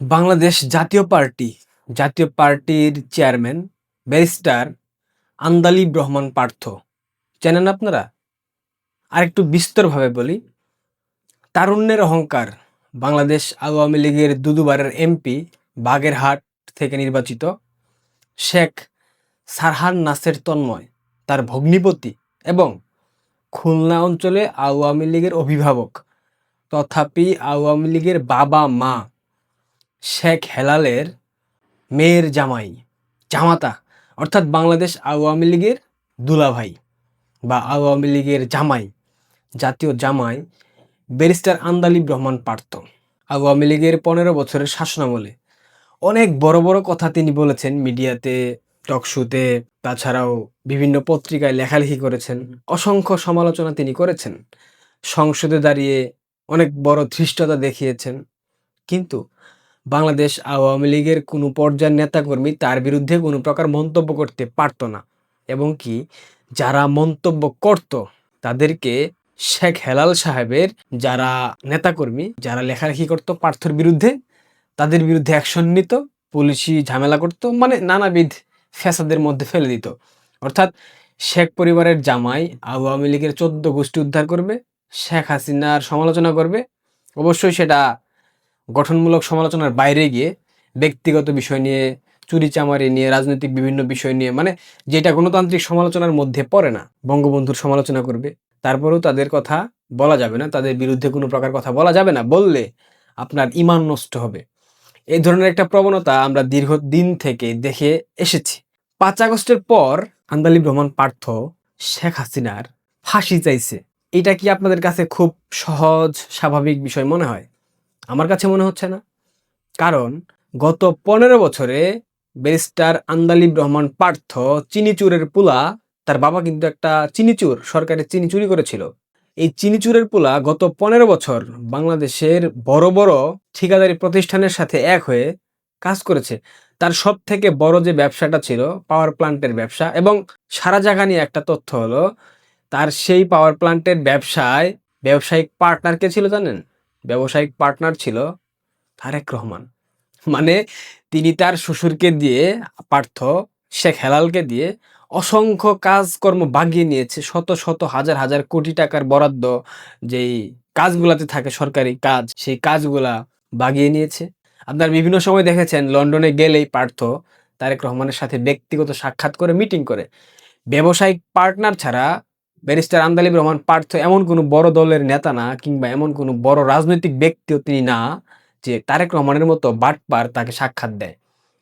বাংলাদেশ জাতীয় পার্টি, জাতীয় পার্টির চেয়ারম্যান, ব্যারিস্টার আন্দালিব রহমান পার্থ। চেনেন আপনারা? আরেকটু বিস্তরভাবে বলি। তারুণ্যের অহংকার বাংলাদেশ আওয়ামী লীগের দুদুবারের এমপি বাগেরহাট থেকে নির্বাচিত শেখ সারহান নাসের তন্ময়, তার ভগ্নিপতি এবং খুলনা অঞ্চলে আওয়ামী লীগের অভিভাবক, তথাপি আওয়ামী লীগের বাবা মা শেখ হেলালের মেয়ের জামাই, জামাতা, অর্থাৎ বাংলাদেশ আওয়ামী লীগের দুলাভাই বা আওয়ামী লীগের জামাই, জাতীয় জামাই ব্যারিস্টার আন্দালিব রহমান পার্থ। আওয়ামী লীগের পনেরো বছরের শাসনামলে অনেক বড় বড় কথা তিনি বলেছেন মিডিয়াতে টকশোতে তাছাড়াও বিভিন্ন পত্রিকায় লেখালেখি করেছেন। অসংখ্য সমালোচনা তিনি করেছেন। সংসদে দাঁড়িয়ে অনেক বড় ধৃষ্টতা দেখিয়েছেন। কিন্তু বাংলাদেশ আওয়ামী লীগের কোনো পর্যায়ের নেতাকর্মী তার বিরুদ্ধে কোনো প্রকার মন্তব্য করতে পারতো না। এবং কি, যারা মন্তব্য করত, তাদেরকে শেখ হেলাল সাহেবের যারা নেতাকর্মী, যারা লেখালেখি করতো পার্থর বিরুদ্ধে, তাদের বিরুদ্ধে অ্যাকশন নিত, পুলিশি ঝামেলা করতো মানে নানাবিধ ফ্যাসাদের মধ্যে ফেলে দিত। অর্থাৎ শেখ পরিবারের জামাই আওয়ামী লীগের চোদ্দ গোষ্ঠী উদ্ধার করবে, শেখ হাসিনার সমালোচনা করবে, অবশ্যই সেটা গঠনমূলক সমালোচনার বাইরে গিয়ে ব্যক্তিগত বিষয় নিয়ে, চুরি চামারি নিয়ে, রাজনৈতিক বিভিন্ন বিষয় নিয়ে মানে যেটা গণতান্ত্রিক সমালোচনার মধ্যে পড়ে না, বঙ্গবন্ধুর সমালোচনা করবে। তারপরেও তাদের কথা বলা যাবে না, তাদের বিরুদ্ধে কোনো প্রকার কথা বলা যাবে না বললে আপনার ইমান নষ্ট হবে। এই ধরনের একটা প্রবণতা আমরা দীর্ঘদিন থেকে দেখে এসেছি। পাঁচ আগস্টের পর আন্দালিব রহমান পার্থ শেখ হাসিনার ফাঁসি চাইছে। এটা কি আপনাদের কাছে খুব সহজ, স্বাভাবিক বিষয় মনে হয়? আমার কাছে মনে হচ্ছে না। কারণ গত পনেরো বছরে ব্যারিস্টার আন্দালিব রহমান পার্থ চিনিচুরের পুলা, তার বাবা কিন্তু একটা চিনিচুর, সরকারের চিনি চুরি করেছিল। এই চিনিচুরের পুলা গত পনেরো বছর বাংলাদেশের বড় বড় ঠিকাদারি প্রতিষ্ঠানের সাথে এক হয়ে কাজ করেছে। তার সব থেকে বড় যে ব্যবসাটা ছিল পাওয়ার প্লান্টের ব্যবসা এবং সারা জায়গা নিয়ে একটা তথ্য হলো, তার সেই পাওয়ার প্লান্টের ব্যবসায় ব্যবসায়িক পার্টনার কে ছিল জানেন? ব্যবসায়িক পার্টনার ছিল তারেক রহমান। মানে তিনি তার শ্বশুরকে দিয়ে, পার্থ শেখ হেলালকে দিয়ে অসংখ্য কাজকর্ম বাগিয়ে নিয়েছে। শত শত হাজার হাজার কোটি টাকার বরাদ্দ যেই কাজগুলাতে থাকে সরকারি কাজ, সেই কাজগুলা বাগিয়ে নিয়েছে। আপনার বিভিন্ন সময় দেখেছেন, লন্ডনে গেলেই পার্থ তারেক রহমানের সাথে ব্যক্তিগত সাক্ষাৎ করে মিটিং করে। ব্যবসায়িক পার্টনার ছাড়া ব্যারিস্টার আন্দালিব রহমান পার্থ এমন কোনো বড় দলের নেতা না কিংবা এমন কোনো বড় রাজনৈতিক ব্যক্তিও তিনি না যে তারেক রহমানের মতো বাটপার তাকে সাক্ষাৎ দেয়।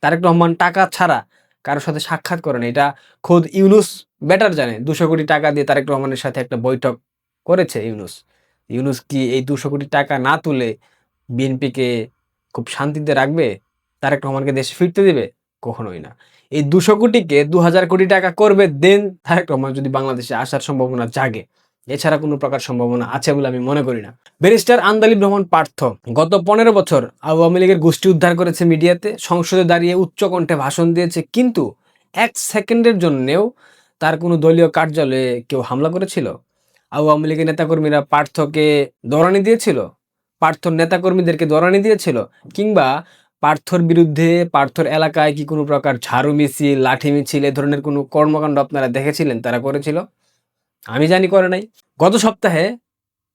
তারেক রহমান টাকা ছাড়া কারোর সাথে সাক্ষাৎ করেন এটা খোদ ইউনুস বেটার জানে। দুশো কোটি টাকা দিয়ে তারেক রহমানের সাথে একটা বৈঠক করেছে ইউনুস। ইউনুস কি এই দুশো কোটি টাকা না তুলে বিএনপিকে খুব শান্তিতে রাখবে? তারেক রহমানকে দেশে ফিরতে দেবে? কখনোই না। এই দুশো কোটিকে দু হাজার কোটি টাকা করবে দেন তারেক রহমান যদি বাংলাদেশে আসার সম্ভাবনা জাগে। এছাড়া কোনো প্রকার সম্ভাবনা আছে বলে আমি মনে করি না। ব্যারিস্টার আন্দালি ভ্রমণ পার্থ, গত পনেরো বছর আওয়ামী লীগের গোষ্ঠী উদ্ধার করেছে মিডিয়াতে, সংসদে দাঁড়িয়ে উচ্চ কণ্ঠে ভাষণ দিয়েছে, কিন্তু এক সেকেন্ডের জন্যেও তার কোনো দলীয় কার্যালয়ে কেউ হামলা করেছিল? আওয়ামী লীগের নেতাকর্মীরা পার্থকে দরানি দিয়েছিল? পার্থ নেতাকর্মীদেরকে দরানি দিয়েছিল? কিংবা পার্থর বিরুদ্ধে, পার্থর এলাকায় কি কোনো প্রকার ঝাড়ু মিছিল, লাঠি মিছিল এ ধরনের কোনো কর্মকাণ্ড আপনারা দেখেছিলেন, তারা করেছিল? আমি জানি করে নাই। গত সপ্তাহে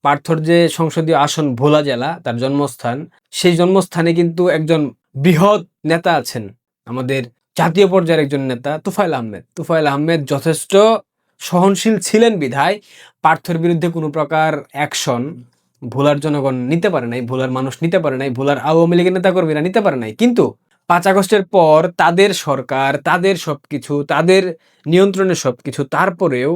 পার্থর যে সংসদীয় আসন ভোলা জেলা, তার জন্মস্থান, সেই জন্মস্থানে কিন্তু একজন বৃহৎ নেতা আছেন, আমাদের জাতীয় পর্যায়ের একজন নেতা তুফাইল আহমেদ। তুফাইল আহমেদ যথেষ্ট সহনশীল ছিলেন বিধায়, পার্থর বিরুদ্ধে কোনো প্রকার অ্যাকশন ভোলার জনগণ নিতে পারে নাই, ভোলার মানুষ নিতে পারে নাই, ভোলার আওয়ামী লীগের নেতাকর্মীরা নিতে পারে নাই। কিন্তু পাঁচ আগস্টের পর তাদের সরকার, তাদের সবকিছু, তাদের নিয়ন্ত্রণে সবকিছু, তারপরেও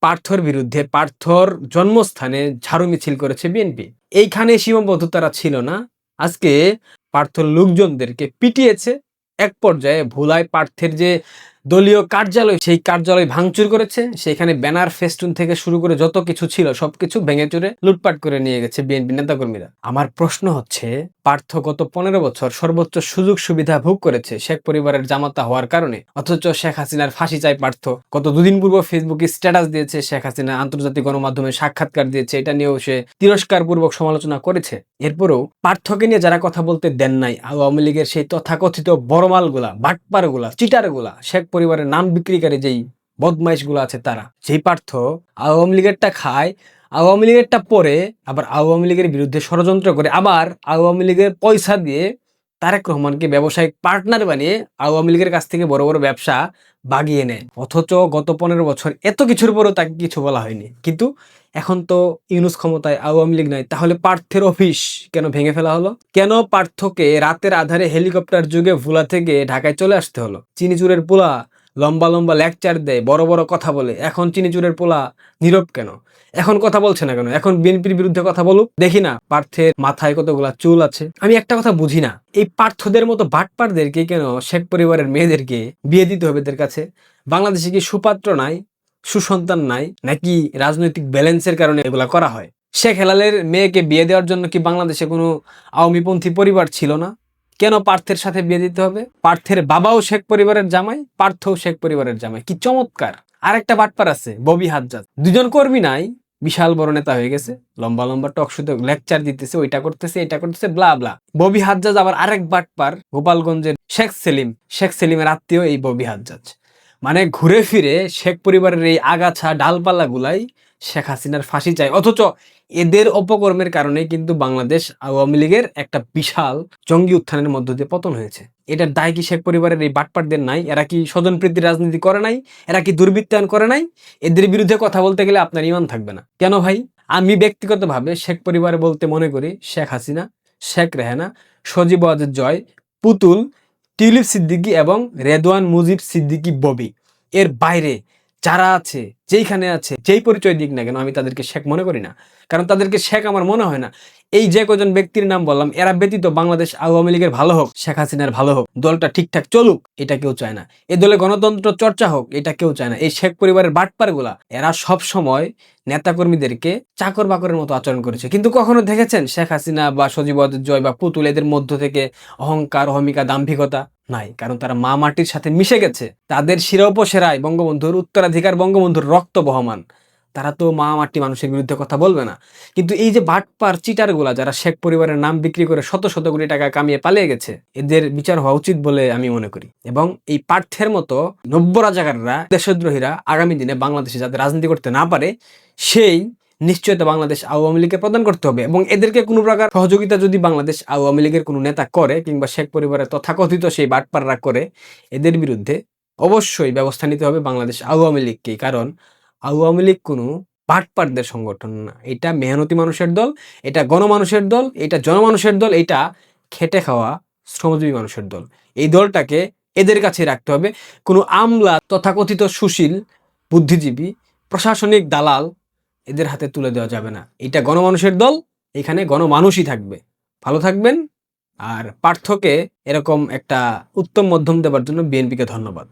পার্থর বিরুদ্ধে পার্থর জন্মস্থানে ঝাড়ু মিছিল করেছে বিএনপি এইখানে সীমাবদ্ধতারা ছিল না। আজকে পার্থর লোকজনদেরকে পিটিয়েছে। এক পর্যায়ে ভোলায় পার্থের যে দলীয় কার্যালয়, সেই কার্যালয় ভাঙচুর করেছে। সেখানে ব্যানার, ফেস্টুন থেকে শুরু করে যত কিছু ছিল, সবকিছু ভেঙে চুরে লুটপাট করে নিয়ে গেছে বিএনপি নেতাকর্মীরা। আমার প্রশ্ন হচ্ছে, পার্থ গত পনেরো বছর সর্বোচ্চ সুযোগ সুবিধা ভোগ করেছে শেখ পরিবারের জামাতা হওয়ার কারণে? অথচ শেখ হাসিনার ফাঁসি চাই পার্থ। গত দুদিন পূর্ব ফেসবুকে স্ট্যাটাস দিয়েছে, শেখ হাসিনা আন্তর্জাতিক গণমাধ্যমে সাক্ষাৎকার দিয়েছে। এটা নিয়েও সে তিরস্কার পূর্বক সমালোচনা করেছে। এরপরেও পার্থকে নিয়ে যারা কথা বলতে দেন নাই, আওয়ামী লীগের সেই তথাকথিত বড়মালগুলা, বাটপারগুলা, চিটারগুলা, শেখ পরিবারের নাম বিক্রিকারী যেই বদমাইশগুলো আছে তারা সেই পার্থ আওয়ামী লীগেরটা খায়, আওয়ামী লীগেরটা পরে আবার আওয়ামী লীগের বিরুদ্ধে ষড়যন্ত্র করে, আবার আওয়ামী লীগের পয়সা দিয়ে তারেক রহমানকে ব্যবসায়িক পার্টনার বানিয়ে আওয়ামী লীগের কাছ থেকে বড় বড় ব্যবসা বাগিয়ে নেয়। অথচ গত পনেরো বছর এত কিছুর পরেও তাকে কিছু বলা হয়নি। কিন্তু এখন তো ইউনুস ক্ষমতায় আওয়ামী লীগ নাই, তাহলে পার্থের অফিস কেন ভেঙে ফেলা হলো? কেন পার্থকে রাতের আধারে হেলিকপ্টার যুগে ভোলা থেকে ঢাকায় চলে আসতে হলো? চিনিচুরের পোলা লম্বা লম্বা লেকচার দেয়, বড় বড় কথা বলে। এখন চিনিচুরের পোলা নীরব কেন? এখন কথা বলছে না কেন? এখন বিএনপির বিরুদ্ধে কথা বলুক। দেখি না, পার্থের মাথায় কতগুলা চুল আছে। আমি একটা কথা বুঝি না, এই পার্থদের মতো বাটপারদেরকে কেন শেখ পরিবারের মেয়েদেরকে বিয়ে দিতে হবে এদের কাছে? বাংলাদেশে কি সুপাত্র নাই? সুসন্তান নাই, নাকি রাজনৈতিক ব্যালেন্সের কারণে এগুলা করা হয়? শেখ হেলালের মেয়েকে বিয়ে দেওয়ার জন্য কি বাংলাদেশে কোনো আওয়ামীপন্থী পরিবার ছিল না? কেন পার্থের সাথে বিয়ে দিতে হবে? পার্থের বাবাও শেখ পরিবারের জামাই, পার্থও শেখ পরিবারের জামাই। কি চমৎকার! আরেকটা বাটপার আছে, ববি হাজ্জাজ। দুজন কর্মী নাই, বিশাল বড় নেতা হয়ে গেছে, লম্বা লম্বা টক শুধু লেকচার দিতেছে, ওইটা করতেছে, এটা করতেছে, ব্লা ব্লা। ববি হাজ্জাজ আবার আরেক বাটপার, গোপালগঞ্জের শেখ সেলিম। শেখ সেলিমের আত্মীয় এই ববি হাজ্জাজ। মানে ঘুরে ফিরে শেখ পরিবারের এই আগাছা ডালপালা গুলাই শেখ হাসিনার ফাঁসি চায়। অথচ এদের অপকর্মের কারণে কিন্তু বাংলাদেশ আওয়ামী লীগের একটা বিশাল জঙ্গি উত্থানের মধ্য দিয়ে পতন হয়েছে। এটার দায় কি শেখ পরিবারের এই বাটপাটদের নাই? এরা কি স্বজনপ্রীতির রাজনীতি করে নাই? এরা কি দুর্বৃত্তায়ন করে নাই? এদের বিরুদ্ধে কথা বলতে গেলে আপনার ইমান থাকবে না। কেন ভাই? আমি ব্যক্তিগতভাবে শেখ পরিবার বলতে মনে করি শেখ হাসিনা, শেখ রেহানা, সজীব জয়, পুতুল টিউলিপ সিদ্দিকি এবং রেদওয়ান মুজিব সিদ্দিকি ববি। এর বাইরে যারা আছে যেইখানে আছে, যেই পরিচয় দিক না কেন আমি তাদেরকে শেখ মনে করি না। কারণ তাদেরকে শেখ আমার মনে হয় না। এই যে কজন ব্যক্তির নাম বললাম, এরা ব্যতীত বাংলাদেশ আওয়ামী লীগের ভালো হোক, শেখ হাসিনার ভালো হোক, দলটা ঠিকঠাক চলুক, এটা কেউ চায় না। এই দলে গণতন্ত্র চর্চা হোক, এটা কেউ চায় না। এই শেখ পরিবারের বাটপারগুলা, এরা সব সময় নেতাকর্মীদেরকে চাকর বাকরের মতো আচরণ করেছে। কিন্তু কখনো দেখেছেন শেখ হাসিনা বা সজীব জয় বা পুতুল, এদের মধ্য থেকে অহংকার, অহমিকা, দাম্ভিকতা নাই। কারণ তারা মা মাটির সাথে মিশে গেছে। তাদের শিরোপসেরায় বঙ্গবন্ধুর উত্তরাধিকার, বঙ্গবন্ধুর রক্ত বহমান, তারা তো মা মাটি মানুষের বিরুদ্ধে কথা বলবে না। কিন্তু এই যে বাটপার চিটারগুলা, যারা শেখ পরিবারের নাম বিক্রি করে শত শত কোটি টাকা কামিয়ে পালিয়ে গেছে, এদের বিচার হওয়া উচিত বলে আমি মনে করি। এবং এই পার্থের মতো নব্য রাজাকাররা, দেশদ্রোহীরা আগামী দিনে বাংলাদেশে যাতে রাজনীতি করতে না পারে, সেই নিশ্চয়তা বাংলাদেশ আওয়ামী লীগকে প্রদান করতে হবে। এবং এদেরকে কোনো প্রকার সহযোগিতা যদি বাংলাদেশ আওয়ামী লীগের কোনো নেতা করে, কিংবা শেখ পরিবারের তথাকথিত সেই বাটপাররা করে, এদের বিরুদ্ধে অবশ্যই ব্যবস্থা নিতে হবে বাংলাদেশ আওয়ামী লীগকে কারণ আওয়ামী লীগ কোনো বাটপারদের সংগঠন না। এটা মেহনতি মানুষের দল, এটা গণমানুষের দল, এটা জনমানুষের দল, এটা খেটে খাওয়া শ্রমজীবী মানুষের দল। এই দলটাকে এদের কাছে রাখতে হবে। কোনো আমলা তথাকথিত সুশীল, বুদ্ধিজীবী, প্রশাসনিক দালাল এদের হাতে তুলে দেওয়া যাবে না। এটা গণমানুষের দল, এখানে গণমানুষই থাকবে। ভালো থাকবেন। আর পার্থকে এরকম একটা উত্তম মধ্যম দেওয়ার জন্য বিএনপিকে ধন্যবাদ।